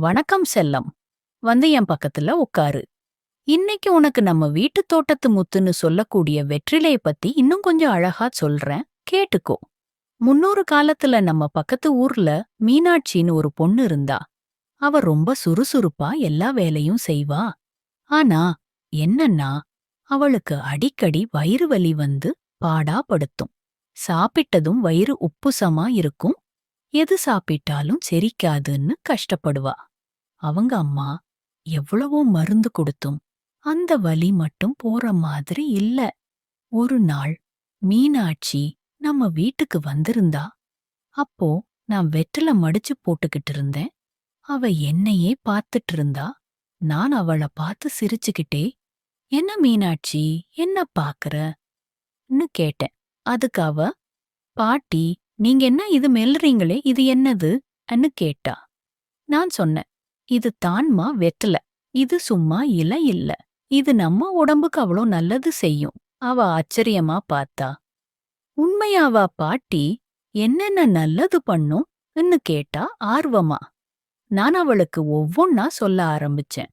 வணக்கம் செல்லம். வந்து என் பக்கத்துல உட்காரு இன்னைக்கு உனக்கு நம்ம வீட்டு தோட்டத்து முத்துன்னு சொல்லக்கூடிய வெற்றிலைய பத்தி இன்னும் கொஞ்சம் அழகா சொல்றேன். கேட்டுக்கோ. முன்னொரு காலத்துல நம்ம பக்கத்து ஊர்ல மீனாட்சின்னு ஒரு பொண்ணு இருந்தா. அவ ரொம்ப சுறுசுறுப்பா எல்லா வேலையும் செய்வா. ஆனா என்னன்னா அவளுக்கு அடிக்கடி வயிறு வலி வந்து பாடா படுத்தும். சாப்பிட்டதும் வயிறு உப்புசமா இருக்கும். எது சாப்பிட்டாலும் செரிக்காதுன்னு கஷ்டப்படுவா. அவங்க அம்மா எவ்வளவோ மருந்து கொடுத்தும் அந்த வலி மட்டும் போற மாதிரி இல்ல. ஒரு நாள் மீனாட்சி நம்ம வீட்டுக்கு வந்திருந்தா. அப்போ நான் வெற்றில மடிச்சு போட்டுக்கிட்டு இருந்தேன். அவ என்னையே பார்த்துட்டு இருந்தா. நான் அவள பார்த்து சிரிச்சுக்கிட்டே என்ன மீனாட்சி என்ன பாக்குறன்னு கேட்டேன். அதுக்கு அவ பாட்டி நீங்க என்ன இது மெல்றீங்களே இது என்னது? அன்னு கேட்டா. நான் சொன்னேன் இது தான்மா வெட்டல. இது சும்மா இல இல்ல. இது நம்ம உடம்புக்கு அவ்வளோ நல்லது செய்யும். அவ ஆச்சரியமா பார்த்தா. உண்மையாவா பாட்டி என்னென்ன நல்லது பண்ணும் ன்னு கேட்டா ஆர்வமா. நான் அவளுக்கு ஒவ்வொன்னா சொல்ல ஆரம்பிச்சேன்.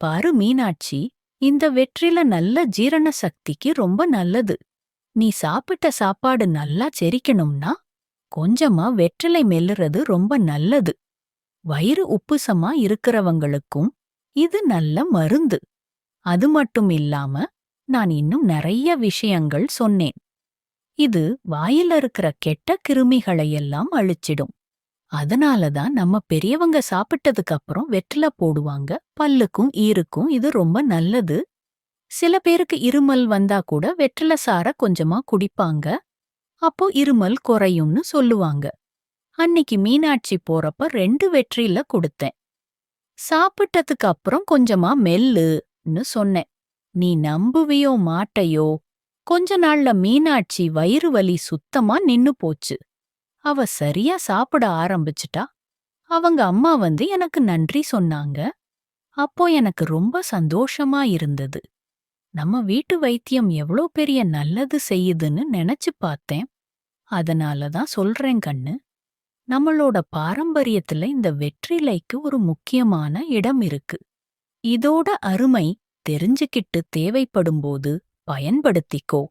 பாரு மீனாட்சி இந்த வெற்றில நல்ல ஜீரண சக்திக்கு ரொம்ப நல்லது. நீ சாப்பிட்ட சாப்பாடு நல்லா செரிக்கணும்னா கொஞ்சமா வெற்றிலை மெல்லுறது ரொம்ப நல்லது. வயிறு உப்புசமா இருக்கிறவங்களுக்கும் இது நல்ல மருந்து. அது மட்டும் இல்லாம நான் இன்னும் நிறைய விஷயங்கள் சொன்னேன். இது வாயில இருக்கிற கெட்ட கிருமிகளையெல்லாம் அழிச்சிடும். அதனாலதான் நம்ம பெரியவங்க சாப்பிட்டதுக்கு அப்புறம் வெற்றில போடுவாங்க பல்லுக்கும் ஈருக்கும் இது ரொம்ப நல்லது. சில பேருக்கு இருமல் வந்தா கூட வெற்றில சார கொஞ்சமா குடிப்பாங்க. அப்போ இருமல் குறையும்னு சொல்லுவாங்க. அன்னிக்கு மீனாட்சி போறப்ப ரெண்டு வெற்றில கொடுத்தேன். சாப்பிட்டதுக்கு அப்புறம் கொஞ்சமா மெல்லுன்னு சொன்னேன். நீ நம்புவியோ மாட்டையோ கொஞ்ச நாள்ல மீனாட்சி வயிறு வலி சுத்தமா நின்னு போச்சு. அவ சரியா சாப்பிட ஆரம்பிச்சிட்டா. அவங்க அம்மா வந்து எனக்கு நன்றி சொன்னாங்க. அப்போ எனக்கு ரொம்ப சந்தோஷமா இருந்தது. நம்ம வீட்டு வைத்தியம் எவ்வளோ பெரிய நல்லது செய்யுதுன்னு நினைச்சு பார்த்தேன். அதனால தான் சொல்றேன் கண்ணு. நம்மளோட பாரம்பரியத்துல இந்த வெற்றிலைக்கு ஒரு முக்கியமான இடம் இருக்கு. இதோட அருமை தெரிஞ்சுக்கிட்டு தேவைப்படும்போது பயன்படுத்திக்கோ.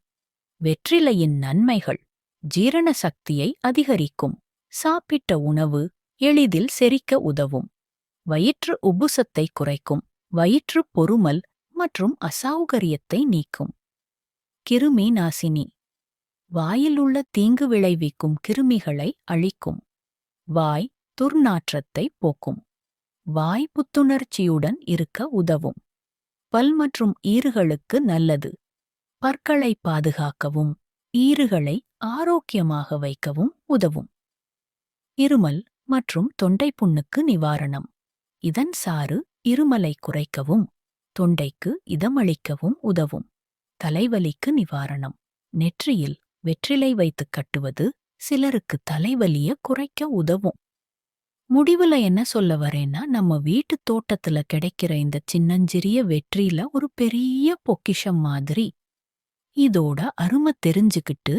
வெற்றிலையின் நன்மைகள் ஜீரண சக்தியை அதிகரிக்கும். சாப்பிட்ட உணவு எளிதில் செரிக்க உதவும். வயிற்று உபுசத்தை குறைக்கும். வயிற்று பொறுமல் மற்றும் அசௌகரியத்தை நீக்கும். கிருமி நாசினி வாயிலுள்ள தீங்கு விளைவிக்கும் கிருமிகளை அழிக்கும். வாய் துர்நாற்றத்தை போக்கும். வாய் புத்துணர்ச்சியுடன் இருக்க உதவும். பல் மற்றும் ஈறுகளுக்கு நல்லது. பற்களை பாதுகாக்கவும் ஈறுகளை ஆரோக்கியமாக வைக்கவும் உதவும். இருமல் மற்றும் தொண்டை புண்ணுக்கு நிவாரணம். இதன் சாறு இருமலை குறைக்கவும் தொண்டைக்கு இதமளிக்கவும் உதவும். தலைவலிக்கு நிவாரணம். நெற்றியில் வெற்றிலை வைத்துக் கட்டுவது சிலருக்கு தலைவலிய குறைக்க உதவும். முடிவுல என்ன சொல்ல வரேன்னா நம்ம வீட்டு தோட்டத்துல கிடைக்கிற இந்த சின்னஞ்சிறிய வெற்றியில ஒரு பெரிய பொக்கிஷம் மாதிரி. இதோட அருமை தெரிஞ்சுக்கிட்டு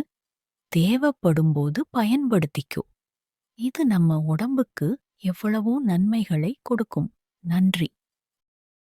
தேவைப்படும்போது பயன்படுத்திக்கோ. இது நம்ம உடம்புக்கு எவ்வளவோ நன்மைகளை கொடுக்கும். நன்றி.